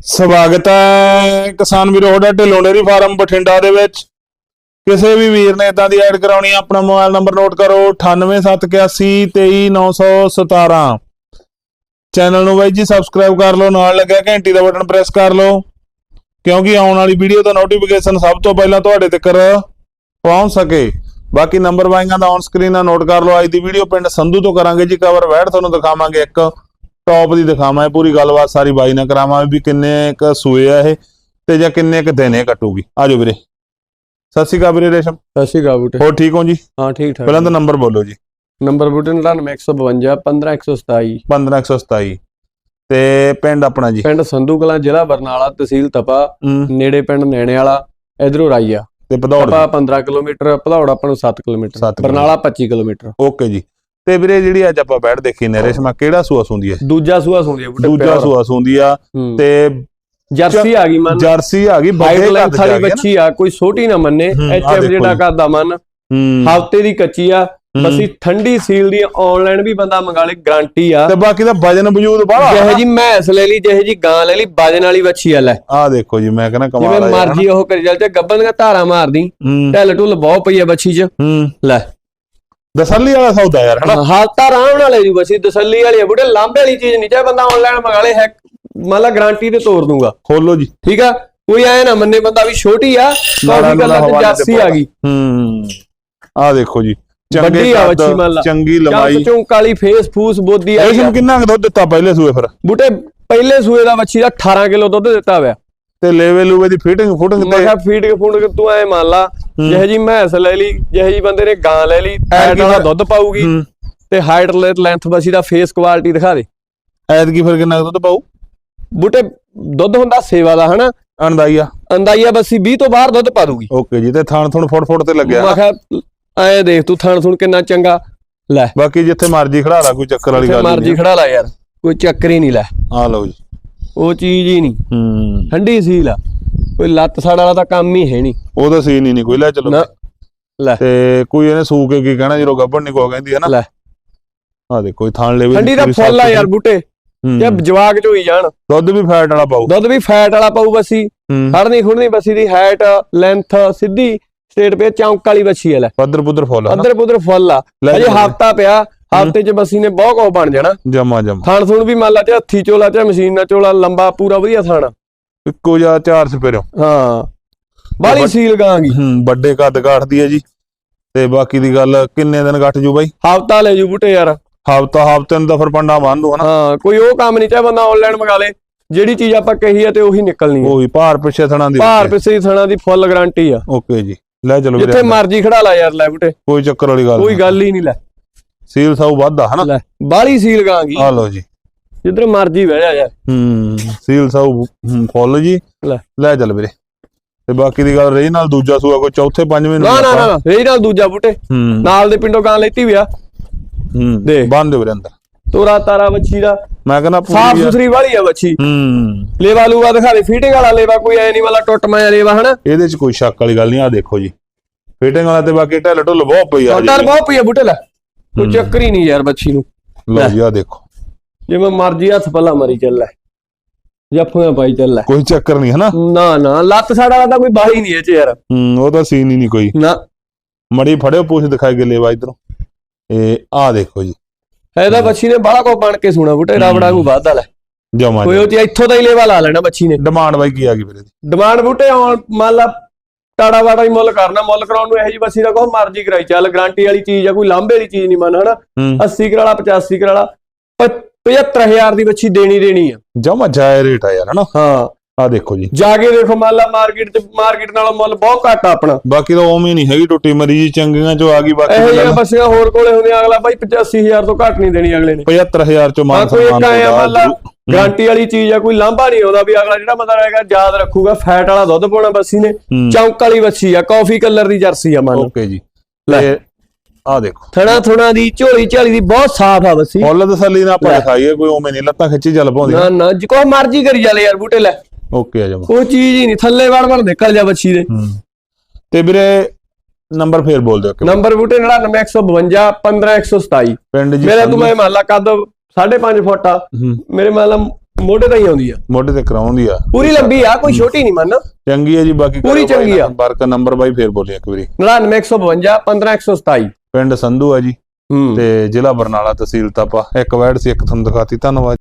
ਸਵਾਗਤ ਹੈ ਕਿਸਾਨ ਵੀਰੋ, ਤੁਹਾਡਾ ਢਿੱਲੋਂ ਫਾਰਮ ਬਠਿੰਡਾ ਦੇ ਵਿੱਚ। ਕਿਸੇ ਵੀ ਵੀਰ ਨੇ ਇਦਾਂ ਦੀ ਐਡ ਕਰਾਉਣੀ ਹੈ ਆਪਣਾ ਮੋਬਾਈਲ ਨੰਬਰ ਨੋਟ ਕਰੋ 9871823917 ਚੈਨਲ ਨੂੰ ਬਾਈ ਜੀ ਸਬਸਕ੍ਰਾਈਬ ਕਰ ਲਓ, ਨਾਲ ਲੱਗਿਆ ਘੰਟੀ ਦਾ ਬਟਨ ਪ੍ਰੈਸ ਕਰ ਲਓ, ਕਿਉਂਕਿ ਆਉਣ ਵਾਲੀ ਵੀਡੀਓ ਦਾ ਨੋਟੀਫਿਕੇਸ਼ਨ ਸਭ ਤੋਂ ਪਹਿਲਾਂ ਤੁਹਾਡੇ ਤੱਕ ਪਹੁੰਚ ਸਕੇ। ਬਾਕੀ ਨੰਬਰ ਵਾਈਆਂ ਦਾ ਔਨ ਸਕਰੀਨ ਆ, ਨੋਟ ਕਰ ਲਓ। ਅੱਜ ਦੀ ਵੀਡੀਓ ਪਿੰਡ ਸੰਧੂ ਤੋਂ ਕਰਾਂਗੇ ਜੀ ਕਵਰ ਵੈੜ ਤੁਹਾਨੂੰ ਦਿਖਾਵਾਂਗੇ ਇੱਕ। ਟੌਪ ਦੀ ਦਿਖਾਵਾਂ ਪੂਰੀ ਗੱਲਬਾਤ ਸਾਰੀ ਬਾਈ ਨਾਲ ਕਰਾਵਾਂ ਵੀ ਕਿੰਨੇ ਕ ਸੂਏ ਆ ਇਹ ਤੇ ਜਾਂ ਕਿੰਨੇ ਕ ਦਿਨ ਕੱਟੂਗੀ। ਆਜੋ ਵੀਰੇ। ਸਤਿ ਸ਼੍ਰੀ ਅਕਾਲ ਵੀਰੇ ਰੇਸ਼ਮ। ਸਤਿ ਸ਼੍ਰੀ ਅਕਾਲ ਬੂਟੇ। ਹੋਰ ਠੀਕ ਹੋ ਜੀ? ਹਾਂ ਠੀਕ ਠਾਕ। ਪਹਿਲਾਂ ਤਾਂ ਨੰਬਰ ਬੋਲੋ ਜੀ। ਨੰਬਰ ਬੂਟੇ 99152 15127 15127 ਤੇ ਪਿੰਡ ਆਪਣਾ ਜੀ? ਪਿੰਡ ਸੰਧੂ ਕਲਾਂ ਜ਼ਿਲ੍ਹਾ ਬਰਨਾਲਾ ਤਹਿਸੀਲ ਤਪਾ ਨੇੜੇ ਪਿੰਡ ਨੈਣੇ ਵਾਲਾ ਇਧਰੋਂ ਰਾਈਆ। ਤੇ ਭਦੌੜ ਤਪਾ 15 ਕਿਲੋਮੀਟਰ ਭਦੌੜ ਆਪਾਂ ਨੂੰ 7 ਕਿਲੋਮੀਟਰ। ਬਰਨਾਲਾ 25 ਕਿਲੋਮੀਟਰ। ਓਕੇ ਜੀ। ਤੇ ਵੀਰੇ ਜਿਹੜੀ ਅੱਜ ਆਪਾਂ ਬੈਠ ਦੇਖੀ ਨੇ ਰੇਸ਼ਮਾ ਕਿਹੜਾ ਸੂਆ ਸੁੰਦੀ ਹੈ? ਦੂਜਾ ਸੂਆ ਆ ਬੂਟੇ ਦੂਜਾ। ਸੂਆ ਸੁੰਦੀ ਆ ਹੂੰ। ਤੇ ਜਰਸੀ ਆ ਗਈ ਮੰਨ। ਜਰਸੀ ਆ ਗਈ ਲੈਂਥ ਕੱਦ ਵਾਲੀ ਬੱਚੀ ਆ ਕੋਈ ਛੋਟੀ ਨਾ ਮੰਨੇ ਹੂੰ, ਐਚ ਆਹ ਐਮ ਦੇਖੋ ਜਿਹੜਾ। ਕਰਦਾ ਮੰਨ। ਹੂੰ। ਹਫ਼ਤੇ ਦੀ ਕੱਚੀ ਆ ਹੂੰ। ਬਸੀ ਠੰਡੀ ਸੀਲ ਦੀ ਆਨਲਾਈਨ ਵੀ ਬੰਦਾ ਮੰਗਾ ਲੇ ਗਾਰੰਟੀ ਆ। ਤੇ ਬਾਕੀ ਦਾ ਵਜਨ ਵਜੂਦ ਜਿਹੇ ਬਾਹਲਾ ਜੀ ਮੈਂਸ ਲੈ ਲਈ ਜਿਹੇ ਜੀ ਗਾਂ ਲੈ ਲਈ ਬਾਜਨ ਵਾਲੀ ਬੱਚੀ ਆ ਲੈ। ਆ ਦੇਖੋ ਜੀ ਮੈਂ ਕਹਿੰਦਾ ਕਮਾਲ ਜਿਵੇਂ ਆ ਯਾਰ, ਮਰਜ਼ੀ ਉਹ ਕਰੀ ਚੱਲ ਤੇ ਗੱਬਨ ਦੀਆਂ ਧਾਰਾਂ ਮਾਰਦੀ ਹੂੰ। ਢਿੱਲ ਢੁੱਲ ਬਹੁਤ ਪਈ ਆ ਬੱਚੀ 'ਚ। ਹੂੰ। ਲੈ। ਦਸੱਲੀ ਵਾਲਾ ਸੌਦਾ ਯਾਰ ਹਨਾ? ਹਾਲਤਾਂ ਆਰਾਮ ਨਾਲ ਲੈ ਜੂ ਬੱਚੀ ਤਸੱਲੀ ਵਾਲੀ ਬੁੱਢੇ ਲਾਂਬੇ ਵਾਲੀ ਚੀਜ਼ ਨਹੀਂ ਚਾਹੇ ਬੰਦਾ ਆਨਲਾਈਨ ਮੰਗਾ ਲੇ ਹੈ ਮੰਨ ਲਾ ਗਾਰੰਟੀ ਤੇ ਤੋੜ ਦੂੰਗਾ। ਖੋਲੋ ਜੀ। ਠੀਕ ਆ? ਕੋਈ ਐ ਨਾ ਮੰਨੇ ਬੰਦਾ ਵੀ ਛੋਟੀ ਆ ਕਾਫੀ ਗੱਲਾਂ ਤੇ ਤੇ ਜਾਸੀ ਆ ਗਈ। ਹੂੰ। ਆ ਦੇਖੋ ਜੀ ਚੰਗੇ ਆ ਵੱਛੀ ਮੰਨ ਲਾ। ਚੰਗੀ ਲੰਬਾਈ। ਚੌਂਕ ਵਾਲੀ ਫੇਸ ਫੂਸ ਬੋਦੀ ਆ। ਇਸ ਨੂੰ ਕਿੰਨਾ ਦੁੱਧ ਦਿੱਤਾ ਪਹਿਲੇ ਸੂਏ ਫਿਰ? ਬੁੱਢੇ ਪਹਿਲੇ ਸੂਏ ਦਾ ਬੱਚੀ ਦਾ 18 ਕਿਲੋ ਦੁੱਧ ਦਿੱਤਾ ਹੋਇਆ। ਤੇ ਲੇਵੇ ਲੂਵੇ ਦੀ ਫਿਟਿੰਗ ਫੁਟਿੰਗ ਮੈਂ ਤੇ ਕਿਹਾ ਫੀਡ ਕੇ ਫੂਡ ਕੇ ਤੂੰ ਐ ਮੰਨ ਲਾ ਜਿਹੇ ਜੀ ਮੈਂਸ ਲੈ ਲਈ ਜਿਹੇ ਜੀ ਬੰਦੇ ਨੇ ਗਾਂ ਲੈ ਲਈ ਐਡ ਵਾਲਾ ਦੁੱਧ ਪਾਊਗੀ ਤੇ ਹਾਈਟ ਲੈਂਥ ਬੱਚੀ ਦਾ ਫੇਸ ਕੁਆਲਿਟੀ ਦਿਖਾ ਦੇ। ਐਤਕੀ ਫਿਰ ਕਿੰਨਾ ਦੁੱਧ ਪਾਉ ਬੂਟੇ ਦੁੱਧ ਹੁੰਦਾ ਸੇਵਾ ਦਾ ਹਨਾ? ਅੰਦਾਈਆ ਅੰਦਾਜ਼ਾ ਬੱਸੀ 20 ਤੋਂ ਬਾਹਰ ਦੁੱਧ ਪਾ ਦੂਗੀ। ਓਕੇ ਜੀ ਤੇ ਥਾਣ ਥੁਣ ਫੁੱਟ ਫੁੱਟ ਤੇ ਲੱਗਿਆ। ਮੈਂ ਕਿਹਾ ਐ ਦੇਖ ਤੂੰ ਥਣ ਥੁਣ ਕਿੰਨਾ ਚੰਗਾ। ਲੈ। ਬਾਕੀ ਜਿੱਥੇ ਮਰਜ਼ੀ ਖੜਾ ਲਾ ਕੋਈ ਚੱਕਰ ਵਾਲੀ ਗੱਲ ਮਰਜ਼ੀ ਨਹੀਂ ਖੜਾ ਲਾ ਯਾਰ ਕੋਈ ਚੱਕਰ ਹੀ ਨਹੀਂ ਲੈ। ਆ ਲਓ ਜੀ। ਉਹ ਚੀਜ਼ ਹੀ ਨਹੀਂ। ਹੂੰ। ਠੰਡੀ ਸੀਲ ਆ। ਕੋਈ ਲੱਤ ਸਾੜ ਵਾਲਾ ਤਾਂ ਕੰਮ ਹੀ ਹੈ ਨਹੀਂ। ਉਹਦਾ ਸੀਨ ਹੀ ਨਹੀਂ ਕੋਈ। ਲੈ ਚਲੋ। ਨਾ ਲੈ। ਤੇ ਕੋਈ ਇਹਨੇ ਸੂ ਕੇ ਕੀ ਕਹਿਣਾ ਜਦੋਂ ਗੱਭਣ ਨਹੀਂ ਕੋ ਕਹਿੰਦੀ ਹੈ ਨਾ। ਲੈ। ਆ ਦੇਖੋ ਇਹ ਥਾਣ ਲੇਵੇ। ਠੰਡੀ ਦਾ ਫੁੱਲ ਆ ਯਾਰ ਬੂਟੇ। ਜੇ ਜਵਾਗ ਚ ਹੋਈ ਜਾਣ। ਦੁੱਧ ਵੀ ਫੈਟ ਵਾਲਾ ਪਾਉ ਦੁੱਧ ਵੀ ਫੈਟ ਵਾਲਾ ਪਾਊ ਬੱਸੀ। ਹੂੰ। ਖੜਨੀ ਬੱਸੀ ਦੀ ਹਾਈਟ ਲੈਂਥ ਸਿੱਧੀ। ਸਟੇਟ ਪੇ ਚੌਂਕ ਵਾਲੀ ਆ ਲੈ। ਪੱਧਰ ਪੁੱਧਰ ਫੁੱਲ ਨਾ। ਅੰਦਰ ਪੁੱਧਰ ਫੁੱਲ ਆ। ਅਜੇ। ਹਫਤਾ ਪਿਆ ਹਫ਼ਤੇ ਚ ਬੱਸੀ ਨੇ ਬਹੁਤ ਕੁਝ ਬਣ ਜਾਣਾ। ਜਮਾ ਜਮਾ। ਥਣ ਥੁਣ ਵੀ ਮੰਨ ਲਾ ਤੇ ਹੱਥੀ ਚੋਲਾ ਤੇ ਮਸ਼ੀਨ ਨਾਲ ਚੋਲਾ ਲੰਬਾ ਪੂਰਾ ਵਧੀਆ ਥਾਣਾ ਇੱਕੋ ਜਾਂ ਚਾਰ ਸਪੇਰੋ ਹਾਂ ਬਾਲੀ ਸੀਲ ਗਾਂਗੀ। ਹੂੰ ਵੱਡੇ ਕੱਦ ਕਾਠਦੀ ਹੈ ਜੀ। ਤੇ ਬਾਕੀ ਦੀ ਗੱਲ ਕਿੰਨੇ ਦਿਨ ਕੱਟ ਜੂ ਬਾਈ? ਹਫਤਾ ਲੈ ਜੂ ਬੂਟੇ ਯਾਰ। ਹਫਤਾ ਹਫ਼ਤੇ ਨੂੰ ਤਾਂ ਫਿਰ ਪੰਡਾ ਬੰਨ ਦੋ ਹਨਾ। ਹਾਂ ਕੋਈ ਉਹ ਕੰਮ ਨਹੀਂ ਚਾਹੇ ਬੰਦਾ ਆਨਲਾਈਨ ਮੰਗਾ ਲੇ। ਜਿਹੜੀ ਚੀਜ਼ ਆਪਾਂ ਕਹੀ ਆ ਤੇ ਉਹੀ ਨਿਕਲਣੀ ਆ। ਉਹੀ ਭਾਰ ਪਿੱਛੇ ਥਣਾ ਦੀ ਭਾਰ ਪਿੱਛੇ ਥਣਾ ਦੀ ਫੁੱਲ ਗਾਰੰਟੀ ਆ। ਓਕੇ ਜੀ ਲੈ ਚਲੋ ਜਿੱਥੇ। ਮਰਜ਼ੀ ਖੜਾ ਲਾ ਯਾਰ ਲੈ ਬੂਟੇ। ਕੋਈ ਚੱਕਰ ਵਾਲੀ ਗੱਲ ਕੋਈ। ਗੱਲ ਹੀ ਨਹੀਂ ਲੈ। ਸੀਲ ਸਾਊ ਵੱਧਦਾ ਹਨਾ। ਬਾਲੀ ਸੀਲ ਗਾਂਗੀ। ਆ ਲਓ ਜੀ। ਜਿੱਧਰ ਮਰਜ਼ੀ ਬਹਿ ਜਾ ਯਾਰ। ਹੂੰ ਸੀਲ ਸਾਊ ਫੁੱਲ ਜੀ। ਲੈ। ਚੱਲ ਵੀਰੇ। ਤੇ ਬਾਕੀ ਦੀ ਗੱਲ ਰਹੀ ਨਾਲ ਦੂਜਾ ਸੂਆ ਕੋਈ ਚੌਥੇ ਪੰਜਵੇਂ ਨੂੰ ਨਾ ਨਾ ਨਾ ਰਹੀ ਨਾਲ ਦੂਜਾ ਬੂਟੇ। ਨਾਲ ਦੇ ਪਿੰਡੋਂ ਗਾਂ ਲੈਤੀ ਵੀ ਆ। ਹੂੰ ਦੇਖ। ਬੰਨ ਦਿਓ ਵੀਰੇ ਅੰਦਰ। ਤੋਰਾ ਤਾਰਾ ਬੱਚੀ ਦਾ। ਮੈਂ ਕਹਿੰਦਾ ਸਾਫ਼। ਸੁਥਰੀ ਵਾਲੀ ਆ ਬੱਚੀ ਹੂੰ। ਲੇਵਾ ਲੂਵਾ ਦਿਖਾ ਦੇ ਫੀਟਿੰਗ ਵਾਲਾ ਲੇਵਾ ਕੋਈ ਐ ਨਹੀਂ ਵਾਲਾ ਟੁੱਟ ਮਾਇਆ ਲੇਵਾ ਹਨਾ? ਇਹਦੇ ਚ ਕੋਈ ਸ਼ੱਕ ਵਾਲੀ ਗੱਲ ਨਹੀਂ ਆ ਦੇਖੋ ਜੀ। ਫਿਟਿੰਗ ਵਾਲਾ ਤੇ ਬਾਕੀ ਢਿੱਲ ਢੁੱਲ ਬਹੁਤ ਪਈ ਆ ਟੁੱਟਰ ਬਹੁਤ ਪਈ ਆ ਬੂਟੇ ਲੈ। ਕੋਈ ਚੱਕਰ ਹੀ ਨਹੀਂ ਯਾਰ ਬੱਚੀ ਨੂੰ। ਲਓ ਜੀ ਆ ਦੇਖੋ। ਜਿਵੇਂ ਮਰਜ਼ੀ ਹੱਥ ਪੱਲਾ ਮਰੀ ਚੱਲ ਲੈ। ਜੱਫੀਆਂ ਪਾਈ ਚੱਲ ਲੈ। ਕੋਈ ਚੱਕਰ ਨਹੀਂ ਹਨਾ? ਨਾ ਨਾ ਲੱਤ ਸਾੜਾ ਵਾਲਾ ਤਾਂ ਕੋਈ ਬਾਹੀ ਨਹੀਂ ਇਹ ਚ ਯਾਰ। ਹੂੰ ਉਹ ਤਾਂ ਸੀਨ ਹੀ ਨਹੀਂ ਕੋਈ। ਨਾ। ਮੜੀ ਫੜਿਓ ਪੁੱਛ ਦਿਖਾਈ ਕੇ ਲੈਵਾ ਇਧਰੋਂ। ਇਹ ਆ ਦੇਖੋ ਜੀ। ਇਹਦਾ ਬੱਚੀ ਨੇ ਬਾਹਲਾ ਕੋ ਬਣ ਕੇ ਸੁਣਾ ਬੂਟੇ ਰਬੜਾ ਨੂੰ ਵਾਧਾ ਲੈ। ਜਮਾ ਕੋਈ ਉਹ ਚ ਇੱਥੋਂ ਦਾ ਹੀ ਲੇਵਾ ਲਾ ਲੈਣਾ ਬੱਚੀ ਨੇ। ਡਿਮਾਂਡ ਬਾਈ ਕੀ ਆ ਗਈ ਵੀਰੇ ਦੀ? ਡਿਮਾਂਡ ਬੂਟੇ ਆਉਣ ਮੰਨ ਲਾ ਟਾੜਾ ਵਾੜਾ ਹੀ ਮੁੱਲ ਕਰਨਾ ਮੁੱਲ ਕਰਾਉਣ ਨੂੰ ਇਹੋ ਜੀ ਬੱਸੀ ਦਾ ਕੋ ਮਰਜ਼ੀ ਕਰਾਈ। ਚੱਲ ਗਾਰੰਟੀ ਵਾਲੀ ਚੀਜ਼ ਆ ਕੋਈ ਲਾਂਭੇ ਵਾਲੀ ਚੀਜ਼ ਨਹੀਂ ਮੰਨ ਹਨਾ? ਹੂੰ। 80 ਕਰਾਲਾ 85 ਕਰਾਲਾ 75000 ਦੀ ਬੱਚੀ ਦੇਣੀ ਦੇਣੀ ਆ। ਜਮਾ ਜਾਇ ਰੇਟ ਆ ਯਾਰ ਹਨਾ? ਹਾਂ। ਆ ਦੇਖੋ ਜੀ। ਜਾ ਕੇ ਦੇਖੋ ਮੰਨ ਲਾ ਮਾਰਕੀਟ ਚ ਮਾਰਕੀਟ ਨਾਲੋਂ ਮੁੱਲ ਬਹੁਤ ਘੱਟ ਆ ਆਪਣਾ। ਬਾਕੀ ਤਾਂ ਉਵੇਂ ਨਹੀਂ ਹੈਗੀ ਟੁੱਟੀ ਮਰੀ ਜੀ ਚੰਗੀਆਂ ਚੋਂ ਆ ਗਈ ਬਾਕੀ ਇਹੋ ਗੱਲ ਬੱਸੀਆਂ ਹੋਰ ਕੋਲੇ ਹੁੰਦੀਆਂ ਅਗਲਾ ਬਾਈ 85000 ਤੋਂ ਘੱਟ ਨਹੀਂ ਦੇਣੀ ਅਗਲੇ ਨੇ। 75000 ਚੋਂ ਮਾਨ ਕੋਈ ਇੱਕ ਸਨਮਾਨ ਆਇਆ ਤੋਂ ਮੰਨ ਲਾ ਗਾਰੰਟੀ ਵਾਲੀ ਚੀਜ਼ ਆ ਕੋਈ ਲਾਂਭਾ ਨਹੀਂ ਆਉਂਦਾ ਵੀ ਅਗਲਾ ਜਿਹੜਾ ਬੰਦਾ ਰਹੇਗਾ ਯਾਦ ਰੱਖੂਗਾ ਫੈਟ ਵਾਲਾ ਦੁੱਧ ਪਾਉਣਾ ਬੱਸੀ ਨੇ। ਚੌਂਕ ਵਾਲੀ ਬੱਸੀ ਆ ਕਾਫੀ ਕਲਰ ਦੀ ਜਰਸੀ ਆ ਮੰਨ ਓਕੇ ਜੀ। ਲੈ। ਆ ਦੇਖੋ। ਥਣਾ ਥੁਣਾ ਦੀ ਝੋਲੀ ਝਾਲੀ ਦੀ ਬਹੁਤ ਸਾਫ਼ ਆ ਬਸੀ। ਫੁੱਲ ਤਸੱਲੀ ਨਾਲ ਆਪਾਂ ਦਿਖਾਈਏ ਕੋਈ ਉਵੇਂ ਨਹੀਂ ਲੱਤਾਂ ਖਿੱਚੀ ਚੱਲ ਪਾਉਂਦੀ ਨਾ ਨਾ ਜਿਕੋ ਮਰਜ਼ੀ ਕਰੀ ਜਾਲੇ ਯਾਰ ਬੂਟੇ ਲੈ। ਓਕੇ ਆ ਜਮਾ। ਕੋਈ ਚੀਜ਼ ਹੀ ਨਹੀਂ ਥੱਲੇ ਵੜ ਵੜ ਨਿਕਲ ਜਾ ਬੱਚੀ ਦੇ। ਤੇ ਵੀਰੇ ਨੰਬਰ ਫੇਰ ਬੋਲ ਦਿਓ ਨੰਬਰ ਬੂਟੇ 99152 15127 ਪਿੰਡ ਜੀ ਮੇਰਾ ਤੁਮੇ ਮਹੱਲਾ ਕੱਦ 5.5 ਫੁੱਟ ਆ। ਮੇਰੇ ਮਹੱਲਾ ਮੋਢੇ ਤਾਂ ਹੀ ਆਉਂਦੀ ਆ। ਮੋਢੇ ਤੇ ਕਰਾਉਂਦੀ ਆ। ਪੂਰੀ ਲੰਬੀ ਆ ਕੋਈ ਛੋਟੀ ਨਹੀਂ ਮੰਨ। ਚੰਗੀ ਆ ਜੀ ਬਾਕੀ ਪੂਰੀ ਚੰਗੀ ਆ। ਬਰਕ ਨੰਬਰ ਬਾਈ ਫੇਰ ਬੋਲਿਆ ਇੱਕ ਵਾਰੀ। 99152 15127 ਪਿੰਡ ਸੰਧੂ ਆ ਜੀ ਤੇ ਜ਼ਿਲ੍ਹਾ ਬਰਨਾਲਾ ਤਹਿਸੀਲ ਤਾਪਾ। ਇੱਕ ਵੈੜ ਸੀ ਇੱਕ ਤੁਹਾਨੂੰ ਦਿਖਾਤੀ। ਧੰਨਵਾਦ।